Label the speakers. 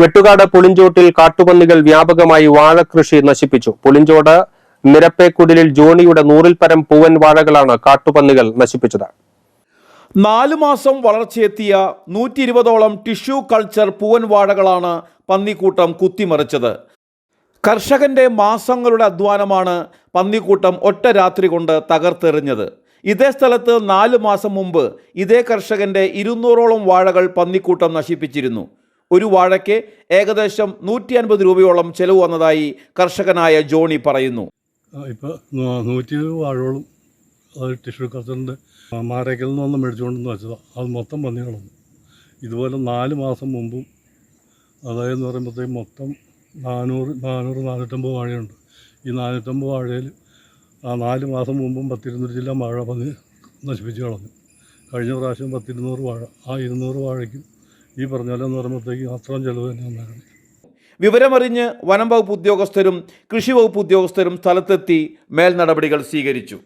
Speaker 1: വെട്ടുകാട് പുളിഞ്ചോട്ടിൽ കാട്ടുപന്നികൾ വ്യാപകമായി വാഴകൃഷി നശിപ്പിച്ചു. പുളിഞ്ചോട് നിരപ്പേക്കുടിലിൽ ജോണിയുടെ നൂറിൽ പരം പൂവൻ വാഴകളാണ് കാട്ടുപന്നികൾ നശിപ്പിച്ചത്.
Speaker 2: നാലു മാസം വളർച്ചയെത്തിയ നൂറ്റി ഇരുപതോളം ടിഷ്യൂ കൾച്ചർ പൂവൻ വാഴകളാണ് പന്നിക്കൂട്ടം കുത്തിമറിച്ചത്. കർഷകന്റെ മാസങ്ങളുടെ അധ്വാനമാണ് പന്നിക്കൂട്ടം ഒറ്റ രാത്രി കൊണ്ട് തകർത്തെറിഞ്ഞത്. ഇതേ സ്ഥലത്ത് നാല് മാസം മുമ്പ് ഇതേ കർഷകന്റെ ഇരുന്നൂറോളം വാഴകൾ പന്നിക്കൂട്ടം നശിപ്പിച്ചിരുന്നു. ഒരു വാഴയ്ക്ക് ഏകദേശം നൂറ്റി അൻപത് രൂപയോളം ചെലവ് വന്നതായി കർഷകനായ ജോണി പറയുന്നു.
Speaker 3: ഇപ്പോൾ നൂറ്റി വാഴകളും ടിഷ്യൂ കൾച്ചറിന്റെ മാരേക്കൽ നിന്ന് മേടിച്ചുകൊണ്ടെന്ന് വെച്ചതാണ് അത് മൊത്തം പന്നി ഇതുപോലെ നാല് മാസം മുമ്പും അതായത് പറയുമ്പോഴത്തേക്കും മൊത്തം നാനൂറ് നാനൂറ് നാനൂറ്റമ്പത് വാഴയുണ്ട്. ഈ നാനൂറ്റമ്പത് വാഴയിൽ ആ നാല് മാസം മുമ്പും പത്തിരുന്നൂറ് ജില്ല മഴ പന്നി നശിപ്പിച്ച് കളഞ്ഞു. കഴിഞ്ഞ പ്രാവശ്യം പത്തിരുന്നൂറ് വാഴ ആ ഇരുന്നൂറ് വാഴയ്ക്കും ഈ പറഞ്ഞ പോലെ എന്ന് പറയുമ്പോഴത്തേക്കും അത്രയും ചിലവ് തന്നെ ഉണ്ടായിരുന്നു
Speaker 2: വിവരമറിഞ്ഞ് വനം വകുപ്പ് ഉദ്യോഗസ്ഥരും കൃഷി വകുപ്പ് ഉദ്യോഗസ്ഥരും സ്ഥലത്തെത്തി മേൽ നടപടികൾ സ്വീകരിച്ചു.